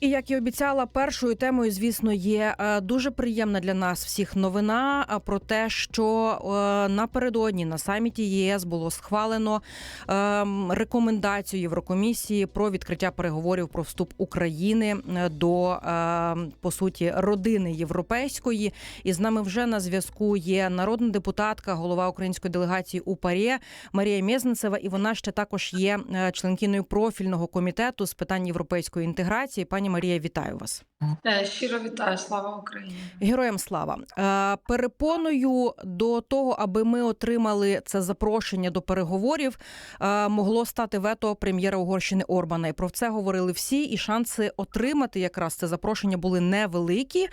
І як і обіцяла, першою темою, звісно, є е, дуже приємна для нас всіх новина е, про те, що е, напередодні на саміті ЄС було схвалено е, рекомендацію Єврокомісії про відкриття переговорів про вступ України до е, по суті родини європейської. І з нами вже на зв'язку є народна депутатка, голова української делегації у ПАРЄ Марія Мєзницева. І вона ще також є членкиною профільного комітету з питань європейської інтеграції. Пані Марія, вітаю вас. Е, Щиро вітаю, слава Україні. Героям слава Е, перепоною до того, аби ми отримали це запрошення до переговорів, е, могло стати вето прем'єра Угорщини Орбана. І про це говорили всі. І шанси отримати якраз це запрошення були невеликі.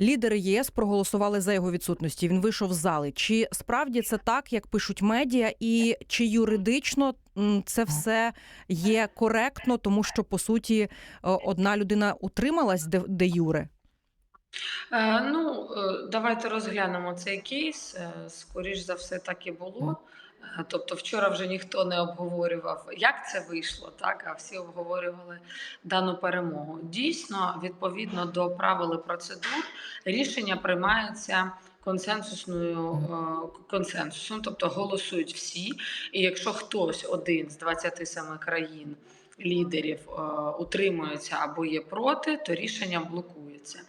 Лідери ЄС проголосували за його відсутності. Він вийшов з зали. Чи справді це так, як пишуть медіа, і чи юридично це все є коректно, тому що по суті одна людина утрималась де, де юре? Ну, е, давайте розглянемо цей кейс. Е, Скоріш за все, так і було. Е, Тобто, вчора вже ніхто не обговорював, як це вийшло, так а всі обговорювали дану перемогу. Дійсно, відповідно до правил і процедур, рішення приймаються консенсусною консенсусом, тобто голосують всі. І якщо хтось один з 27 країн лідерів утримується або є проти, то рішення блокується.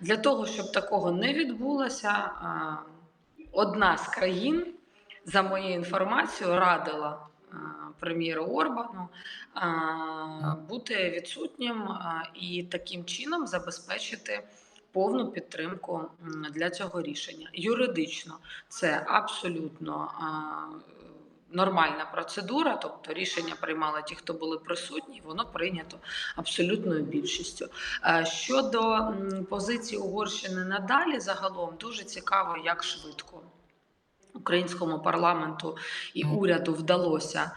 Для того, щоб такого не відбулося, одна з країн, за моєю інформацією, радила прем'єру Орбану бути відсутнім і таким чином забезпечити. Повну підтримку для цього рішення юридично це абсолютно нормальна процедура, тобто рішення приймали ті, хто були присутні, воно прийнято абсолютною більшістю. Щодо позиції Угорщини надалі, загалом дуже цікаво, як швидко. Українському парламенту і уряду вдалося,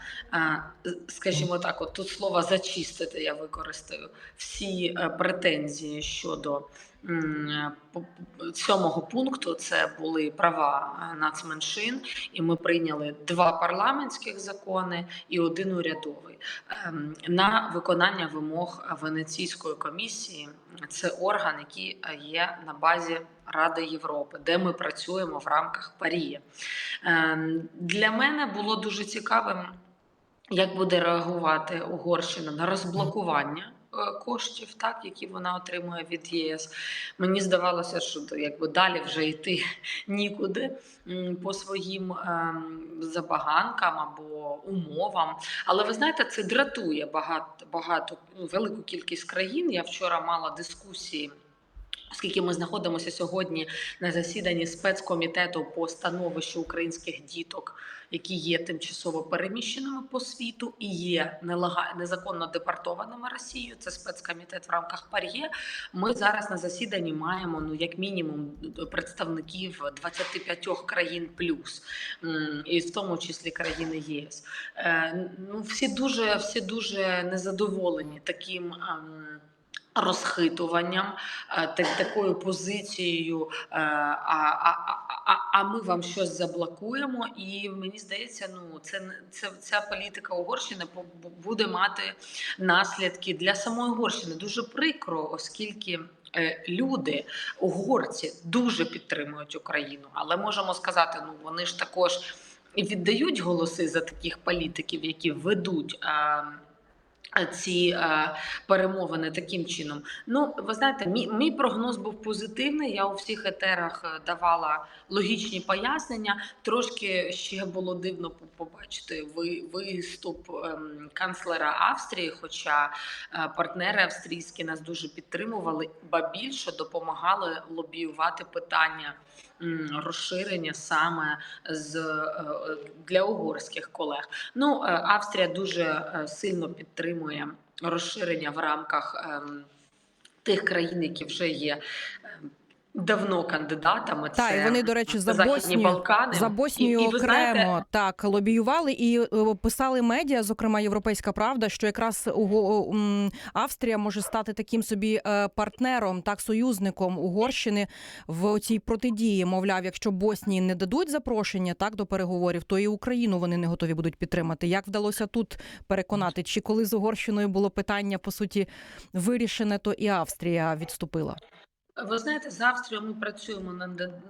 скажімо так, от тут слово зачистити я використаю всі е, претензії щодо сьомого пункту. Це були права е, нацменшин, і ми прийняли два парламентських закони і один урядовий ем, на виконання вимог Венеційської комісії. Це орган, який е, є на базі Ради Європи, де ми працюємо в рамках Парія. Ем, Для мене було дуже цікавим, як буде реагувати Угорщина на розблокування. Е, Коштів, так які вона отримує від ЄС, мені здавалося, що якби далі вже йти нікуди по своїм ем, забаганкам або умовам. Але ви знаєте, це дратує багато багато ну, велику кількість країн. Я вчора мала дискусії. Оскільки ми знаходимося сьогодні на засіданні спецкомітету по становищу українських діток, які є тимчасово переміщеними по світу і є незаконно депортованими Росією, це спецкомітет в рамках ПАРЄ. Ми зараз на засіданні маємо ну як мінімум представників 25 країн плюс, і в тому числі країни єС. Е, Ну всі дуже всі дуже незадоволені таким. Ем, Розхитуванням, е, так, такою позицією, е, а, а, а, а ми вам щось заблокуємо. І мені здається, ну це це ця політика Угорщини бу- бу- буде мати наслідки для самої Угорщини. Дуже прикро, оскільки. е, Люди, угорці, дуже підтримують Україну, але можемо сказати, ну вони ж також віддають голоси за таких політиків, які ведуть е, ці е, перемовини таким чином. Ну, ви знаєте, мій, мій прогноз був позитивний. Я у всіх етерах е, давала логічні пояснення. Трошки ще було дивно побачити ви, виступ ем, канцлера Австрії, хоча е, партнери австрійські нас дуже підтримували, ба більше допомагали лобіювати питання розширення саме з е, для угорських колег. Ну, е, Австрія дуже е, сильно підтримує розширення в рамках ем, тих країн, які вже є ем, давно кандидатами. Так, і вони, до речі, за Боснію, Балкани. за Боснію І- і окремо знаєте, так лобіювали і е, писали медіа, зокрема Європейська Правда, що якраз Австрія може стати таким собі е, партнером, так союзником Угорщини в цій протидії. Мовляв, якщо Боснії не дадуть запрошення так до переговорів, то і Україну вони не готові будуть підтримати. Як вдалося тут переконати? Чи коли з Угорщиною було питання по суті вирішене, то і Австрія відступила? Ви знаєте, з Австрією ми працюємо на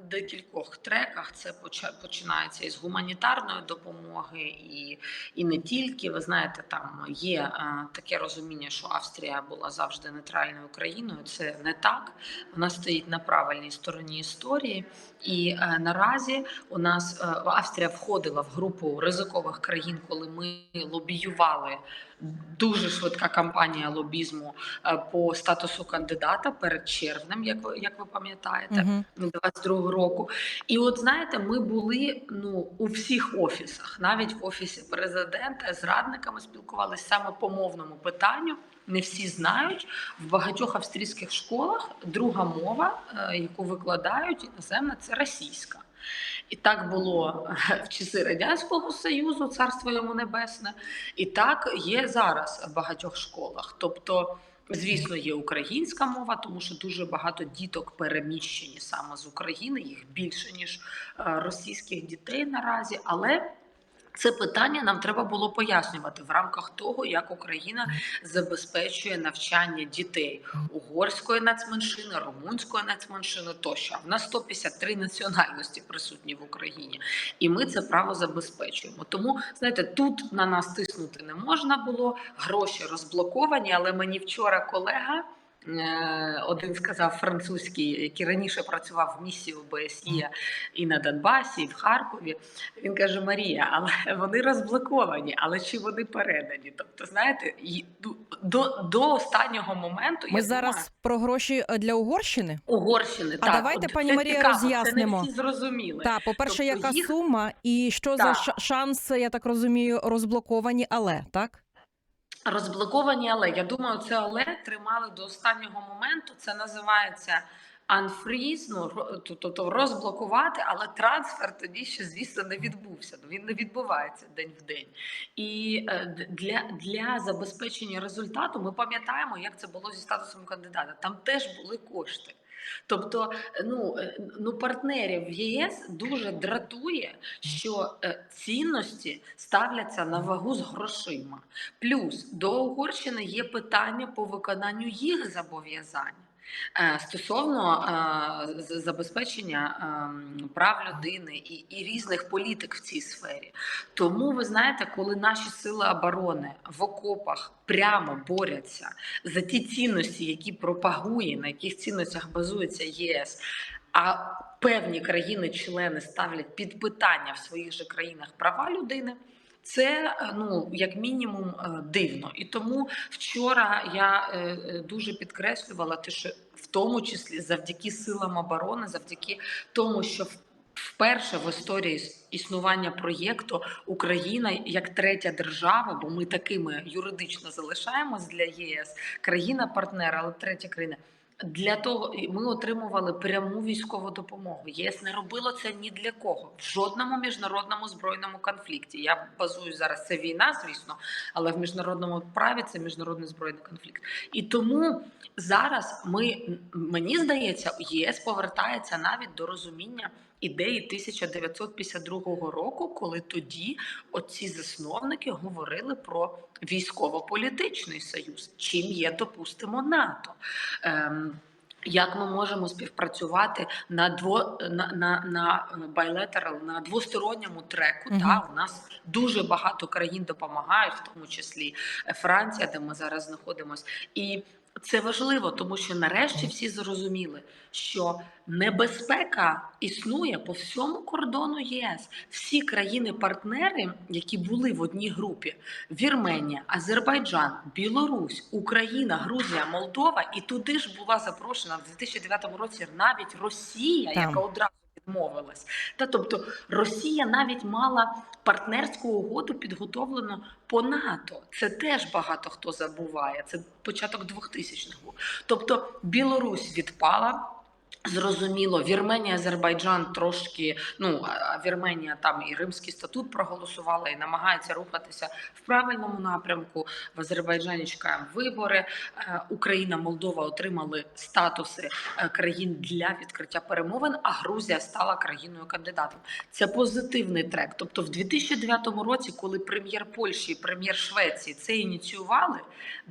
декількох треках. Це починається із гуманітарної допомоги, і, і не тільки. Ви знаєте, там є е, таке розуміння, що Австрія була завжди нейтральною країною. Це не так. Вона стоїть на правильній стороні історії. І е, наразі у нас е, Австрія входила в групу ризикових країн, коли ми лобіювали дуже швидка кампанія лобізму е, по статусу кандидата перед червнем, як ви як ви пам'ятаєте, Угу. 22 року. І от знаєте, ми були ну у всіх офісах, навіть в офісі президента з радниками спілкувалися саме по мовному питанню. Не всі знають в багатьох австрійських школах друга мова, е, яку викладають іноземна, це російська. І так було е, в часи радянського союзу, царство йому небесне, і так є зараз в багатьох школах. Тобто, звісно, є українська мова, тому що дуже багато діток переміщені саме з України, їх більше ніж е, російських дітей наразі, але. Це питання нам треба було пояснювати в рамках того, як Україна забезпечує навчання дітей угорської нацменшини, румунської нацменшини тощо. В нас 153 національності присутні в Україні, і ми це право забезпечуємо. Тому знаєте, тут на нас тиснути не можна було. Гроші розблоковані. Але мені вчора колега. Е, Один сказав французький, який раніше працював в місії ОБСЄ і на Донбасі, і в Харкові. Він каже: Марія, але вони розблоковані, але чи вони передані? Тобто, знаєте, і до, до останнього моменту Ми я зараз думаю, про гроші е, для Угорщини. Угорщини. А так, давайте, от пані Марія, цікаво, роз'яснимо. Це не всі зрозуміли. Так, по-перше, Тобто яка їх- сума і що за Так. ша- шанс, я так розумію, розблоковані, але так? Розблоковані, але я думаю, це але тримали до останнього моменту. Це називається unfreeze, ну то- тобто розблокувати, але трансфер тоді ще, звісно, не відбувся. Ну, Він не відбувається день в день. І е, для, для забезпечення результату ми пам'ятаємо, як це було зі статусом кандидата. Там теж були кошти. Тобто, е, ну, е, ну партнерів в ЄС дуже дратує, що е, цінності ставляться на вагу з грошима. Плюс до Угорщини є питання по виконанню їх зобов'язань. Е, Стосовно е, забезпечення ем, прав людини і, і різних політик в цій сфері, тому ви знаєте, коли наші сили оборони в окопах прямо борються за ті цінності, які пропагує, на яких цінностях базується ЄС, а певні країни-члени ставлять під питання в своїх же країнах права людини. Це е, ну як мінімум е, дивно, і тому вчора я е, дуже підкреслювала те, що в тому числі завдяки силам оборони, завдяки тому, що вперше в історії існування проєкту Україна як третя держава, бо ми такими юридично залишаємось для ЄС, країна-партнер, але третя країна. Для того ми отримували пряму військову допомогу. ЄС не робило це ні для кого в жодному міжнародному збройному конфлікті. Я базую зараз це війна, звісно, але в міжнародному праві це міжнародний збройний конфлікт. І тому зараз ми мені здається, ЄС повертається навіть до розуміння ідеї 1952 року, коли тоді оці засновники говорили про військово-політичний союз, чим є, допустимо, НАТО. Ем, як ми можемо співпрацювати на дво на, на, на bilateral, на двосторонньому треку? Мгм. Та у нас дуже багато країн допомагають, в тому числі е, Франція, де ми зараз знаходимося, і це важливо, тому що нарешті всі зрозуміли, що небезпека існує по всьому кордону ЄС. Всі країни-партнери, які були в одній групі: Вірменія, Азербайджан, Білорусь, Україна, Грузія, Молдова, і туди ж була запрошена в 2009 році навіть Росія, Там. яка одразу відмовилась. Та тобто Росія навіть мала партнерську угоду підготовлену по НАТО. Це теж багато хто забуває. Це початок 2000-х. Тобто Білорусь відпала. Зрозуміло, Вірменія, Азербайджан трошки. Ну Вірменія там і Римський статут проголосувала і намагається рухатися в правильному напрямку. В Азербайджані чекаємо вибори. Е, Україна, Молдова отримали статуси е, країн для відкриття перемовин. А Грузія стала країною кандидатом. Це позитивний трек. Тобто, в 2009 році, коли прем'єр Польщі прем'єр Швеції це ініціювали,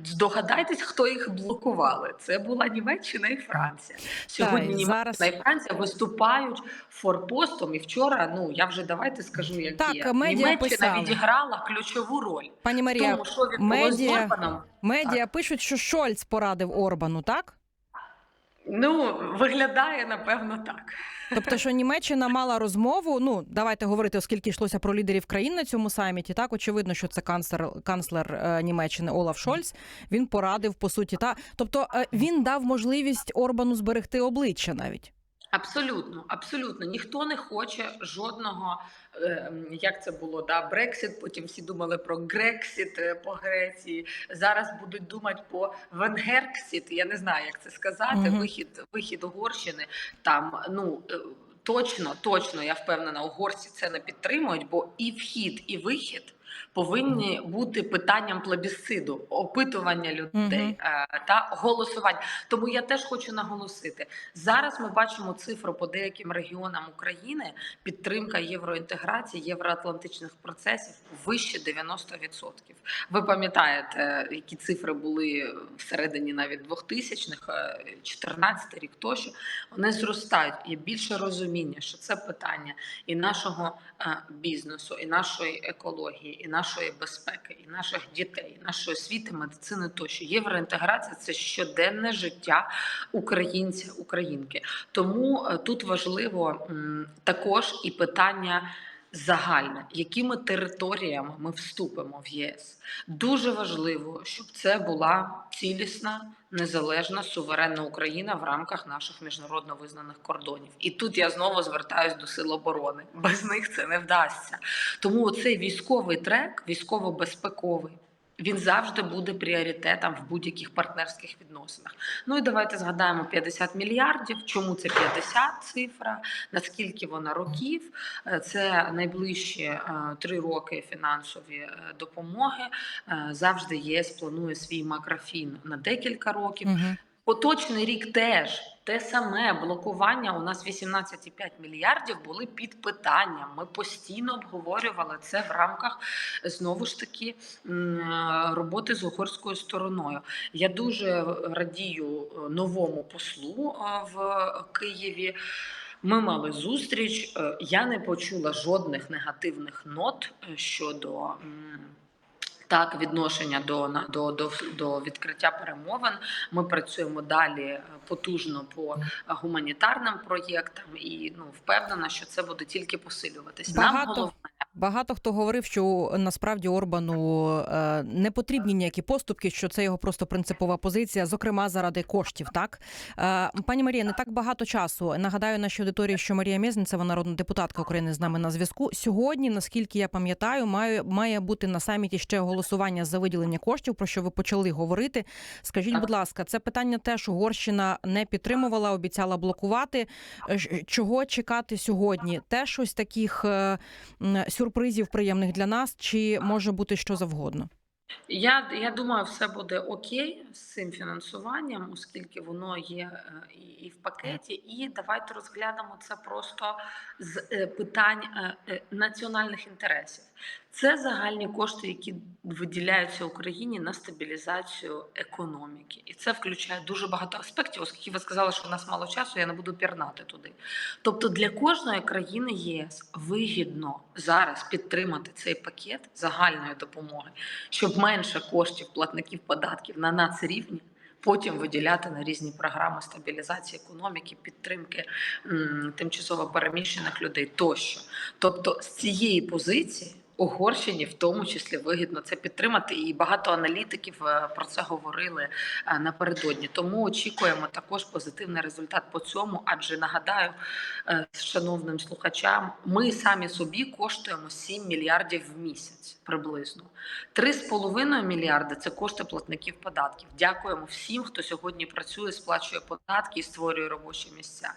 здогадайтесь, хто їх блокували. Це була Німеччина і Франція. Сьогодні зараз- і Франція виступають форпостом. І вчора, ну я вже давайте скажу, як Так, є. медіа Німеччина писали. відіграла ключову роль. Пані Марія, Тому що медіа, з медіа- Орбаном. медіа пишуть, що Шольц порадив Орбану, так? Ну виглядає напевно так. Тобто, що Німеччина мала розмову. Ну давайте говорити, оскільки йшлося про лідерів країн на цьому саміті. Так очевидно, що це канцлер канцлер е, Німеччини Олаф Шольц. Він порадив по суті. Та тобто е, він дав можливість Орбану зберегти обличчя навіть. Абсолютно, абсолютно ніхто не хоче жодного. е, Як це було да Брексит? Потім всі думали про Грексіт е, по Греції. Зараз будуть думати по Венгерксіт. Я не знаю, як це сказати. Мгм. Вихід вихід Угорщини там. Ну е, точно, точно я впевнена, угорці це не підтримують, бо і вхід, і вихід. Повинні бути питанням плебісциду, опитування людей е, та голосування. Тому я теж хочу наголосити: зараз ми бачимо цифру по деяким регіонам України. Підтримка євроінтеграції, євроатлантичних процесів вище 90%. Ви пам'ятаєте, які цифри були всередині навіть 2000-х, е, 14 рік тощо. Вони зростають. Є більше розуміння, що це питання і нашого е, бізнесу, і нашої екології, і нашої безпеки, і наших дітей, нашої освіти, медицини тощо. Євроінтеграція це щоденне життя українця, українки. Тому е, тут важливо також і питання. Загальне, якими територіями ми вступимо в ЄС, дуже важливо, щоб це була цілісна, незалежна, суверенна Україна в рамках наших міжнародно визнаних кордонів. І тут я знову звертаюсь до сил оборони. Без них це не вдасться. Тому цей військовий трек, військово-безпековий. Він завжди буде пріоритетом в будь-яких партнерських відносинах. Ну і давайте згадаємо 50 мільярдів. Чому це 50 цифра? Наскільки вона років? Е, Це найближчі е, три роки фінансові е, допомоги. Завжди ЄС планує свій макрофін на декілька років. Поточний рік теж те саме блокування. У нас 18,5 мільярдів були під питанням. Ми постійно обговорювали це в рамках знову ж таки роботи з угорською стороною. Я дуже радію е, новому послу е, в Києві. Ми мали зустріч. Е, Я не почула жодних негативних нот щодо. Так, відношення до до, до, до відкриття перемовин. Ми працюємо далі е, потужно по гуманітарним проєктам, і ну впевнена, що це буде тільки посилюватись. Нам Багато головне Багато хто говорив, що насправді Орбану е, не потрібні ніякі поступки, що це його просто принципова позиція, зокрема заради коштів. Так е, пані Марія, не так багато часу. Нагадаю нашій аудиторії, що Марія Мєзницева, народна депутатка України, з нами на зв'язку. Сьогодні, наскільки я пам'ятаю, має має бути на саміті ще голосування за виділення коштів, про що ви почали говорити. Скажіть, будь ласка, це питання теж Угорщина не підтримувала, обіцяла блокувати. Е, Чого чекати сьогодні? Теж щось таких сюрпризів приємних для нас, чи може бути що завгодно? Я, я думаю, все буде окей з цим фінансуванням, оскільки воно є е, і, в пакеті. І давайте розглянемо це просто з е, питань е, національних інтересів. Це загальні кошти, які виділяються Україні на стабілізацію економіки, і це включає дуже багато аспектів, оскільки ви сказали, що в нас мало часу, я не буду пірнати туди. Тобто для кожної країни ЄС вигідно зараз підтримати цей пакет загальної допомоги, щоб менше коштів платників податків на нацрівні потім виділяти на різні програми стабілізації економіки, підтримки тимчасово переміщених людей тощо. Тобто, з цієї позиції Угорщині в тому числі вигідно це підтримати, і багато аналітиків е, про це говорили е, напередодні. Тому очікуємо також позитивний результат по цьому. Адже нагадаю е, шановним слухачам, ми самі собі коштуємо 7 мільярдів в місяць приблизно. 3,5 мільярди це кошти платників податків. Дякуємо всім, хто сьогодні працює, сплачує податки і створює робочі місця.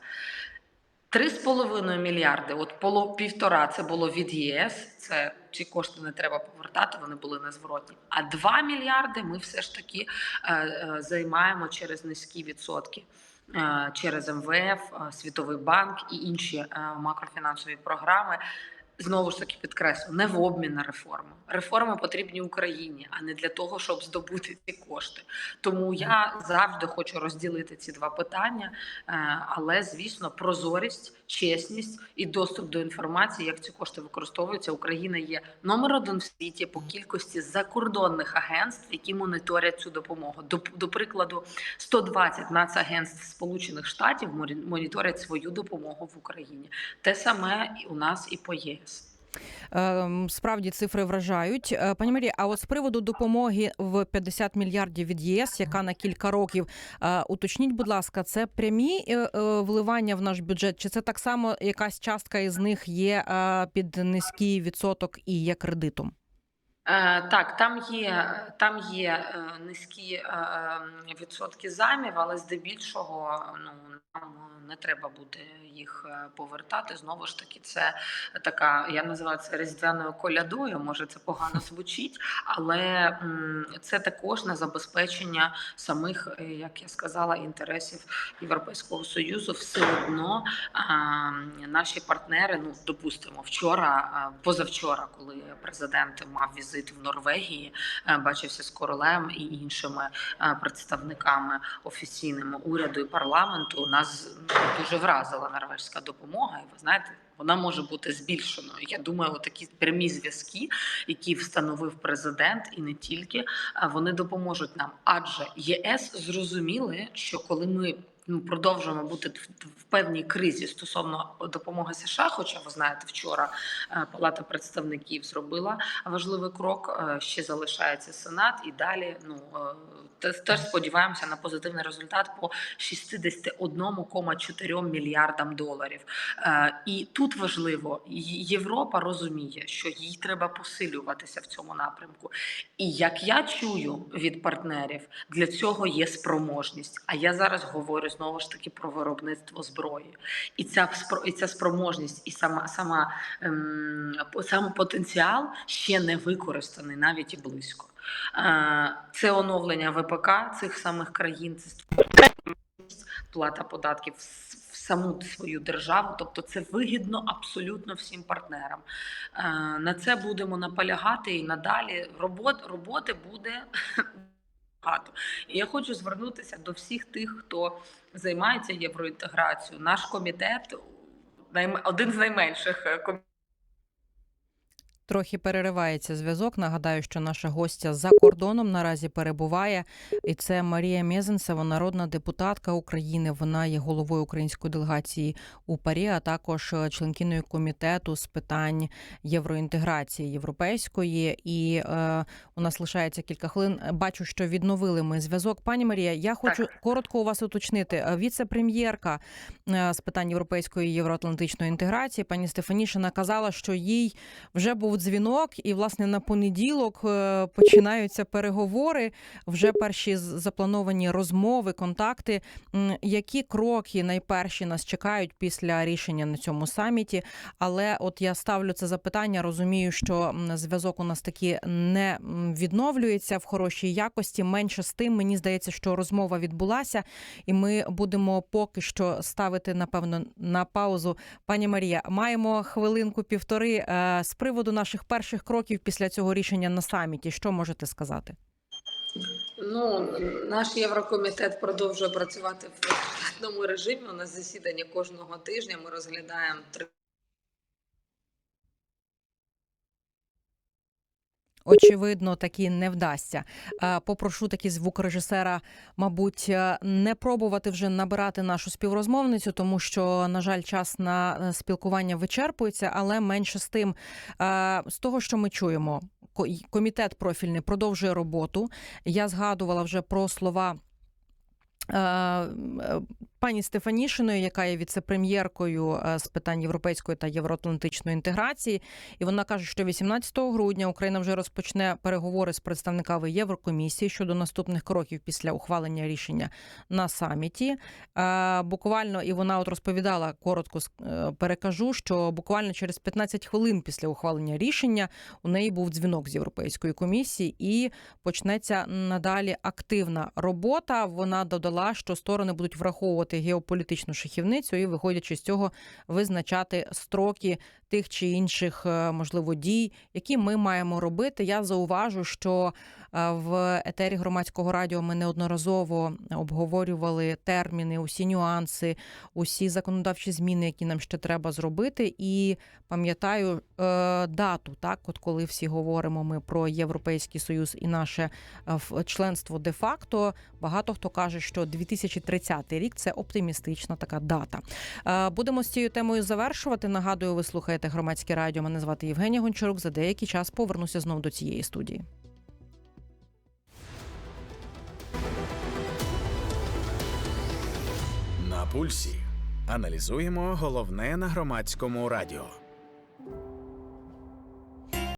3,5 мільярди, от поло півтора це було від ЄС. Це ці кошти не треба повертати, вони були незворотні. А 2 мільярди ми все ж таки е, е, займаємо через низькі відсотки. е, Через МВФ, е, Світовий банк і інші е, макрофінансові програми. Знову ж таки підкреслю, не в обмін на реформу. Реформи потрібні Україні, а не для того, щоб здобути ці кошти. Тому я завжди хочу розділити ці два питання. Е, Але звісно, прозорість, чесність і доступ до інформації, як ці кошти використовуються. Україна є номер один в світі по кількості закордонних агентств, які моніторять цю допомогу. До, до прикладу, 120 нацагентств Сполучених Штатів моніторять свою допомогу в Україні. Те саме у нас і по ЄС. Ем, Справді цифри вражають. Е, Пані Марія, а от з приводу допомоги в 50 мільярдів від ЄС, яка на кілька років, е, уточніть, будь ласка, це прямі е, вливання в наш бюджет, чи це так само якась частка із них є під низький відсоток і є кредитом? Е, Так, там є, там є е, низькі е, відсотки займів, але здебільшого ну нам не треба буде їх повертати. Знову ж таки, це така, я називаю це різдвяною колядою. Може, це погано звучить, але це також на забезпечення самих, як я сказала, інтересів Європейського союзу. Все одно наші партнери, ну допустимо, вчора, позавчора, коли президент мав візит в Норвегії, е, бачився з королем і іншими е, представниками офіційними уряду і парламенту. Нас ну, дуже вразила норвежська допомога, і ви знаєте. Вона може бути збільшеною. Я думаю, такі прямі зв'язки, які встановив президент, і не тільки вони допоможуть нам. Адже ЄС зрозуміли, що коли ми продовжуємо бути в, певній кризі стосовно допомоги США. Хоча ви знаєте, вчора е, Палата представників зробила важливий крок. е, Ще залишається Сенат, і далі ну е, теж сподіваємося на позитивний результат по 61,4 мільярдам доларів. І тут важливо, Європа розуміє, що їй треба посилюватися в цьому напрямку. І як я чую від партнерів, для цього є спроможність. А я зараз говорю знову ж таки про виробництво зброї. І ця і ця спроможність, і сама сама ем, сам потенціал ще не використаний навіть і близько. Е, Це оновлення ВПК цих самих країн, це плата податків в саму свою державу, тобто це вигідно абсолютно всім партнерам. Е, На це будемо наполягати і надалі. Робот, роботи буде багато. І я хочу звернутися до всіх тих, хто займається євроінтеграцією. Наш комітет один з найменших е, комітетів. Трохи переривається зв'язок. Нагадаю, що наша гостя за кордоном наразі перебуває, і це Марія Мєзенцева, народна депутатка України. Вона є головою української делегації у ПАРІ, а також е, членкиною комітету з питань євроінтеграції європейської. І е, у нас лишається кілька хвилин. Бачу, що відновили ми зв'язок. Пані Марія, я хочу коротко у вас уточнити. Е, Віце-прем'єрка е, з питань європейської і євроатлантичної інтеграції, пані Стефанішина, казала, що їй вже був дзвінок, і власне на понеділок е, починаються переговори. Вже перші заплановані розмови, контакти. Які кроки найперші нас чекають після рішення на цьому саміті? Але от я ставлю це запитання, розумію, що зв'язок у нас таки не відновлюється в хорошій якості. Менше з тим, мені здається, що розмова відбулася, і ми будемо поки що ставити напевно на паузу. Пані Марія, маємо хвилинку півтори е, з приводу наших перших кроків після цього рішення на саміті. Що можете сказати? Ну, наш Єврокомітет продовжує працювати в штатному режимі. У нас засідання кожного тижня. Ми розглядаємо три Очевидно, таки не вдасться. Е, Попрошу таки звукорежисера, мабуть, е, не пробувати вже набирати нашу співрозмовницю, тому що, на жаль, час на е, спілкування вичерпується, але менше з тим, е, з того, що ми чуємо, ко- комітет профільний продовжує роботу. Я згадувала вже про слова. Пані Стефанішиної, яка є віце-прем'єркою е, з питань європейської та євроатлантичної інтеграції, і вона каже, що 18 грудня Україна вже розпочне переговори з представниками Єврокомісії щодо наступних кроків після ухвалення рішення на саміті. Е, Буквально і вона от розповідала коротко е, перекажу, що буквально через 15 хвилин після ухвалення рішення у неї був дзвінок з Європейської комісії, і почнеться надалі активна робота. Вона додала, що сторони будуть враховувати геополітичну шахівницю і, виходячи з цього, визначати строки тих чи інших е, можливо дій, які ми маємо робити. Я зауважу, що в етері громадського радіо ми неодноразово обговорювали терміни, усі нюанси, усі законодавчі зміни, які нам ще треба зробити. І пам'ятаю е, дату, так, от коли всі говоримо ми про Європейський Союз і наше е, членство де-факто. Багато хто каже, що 2030 рік це оптимістична така дата. Е, Будемо з цією темою завершувати. Нагадую, ви слухаєте громадське радіо. Мене звати Євгенія Гончарук. За деякий час повернуся знов до цієї студії. Пульсі аналізуємо головне на громадському радіо.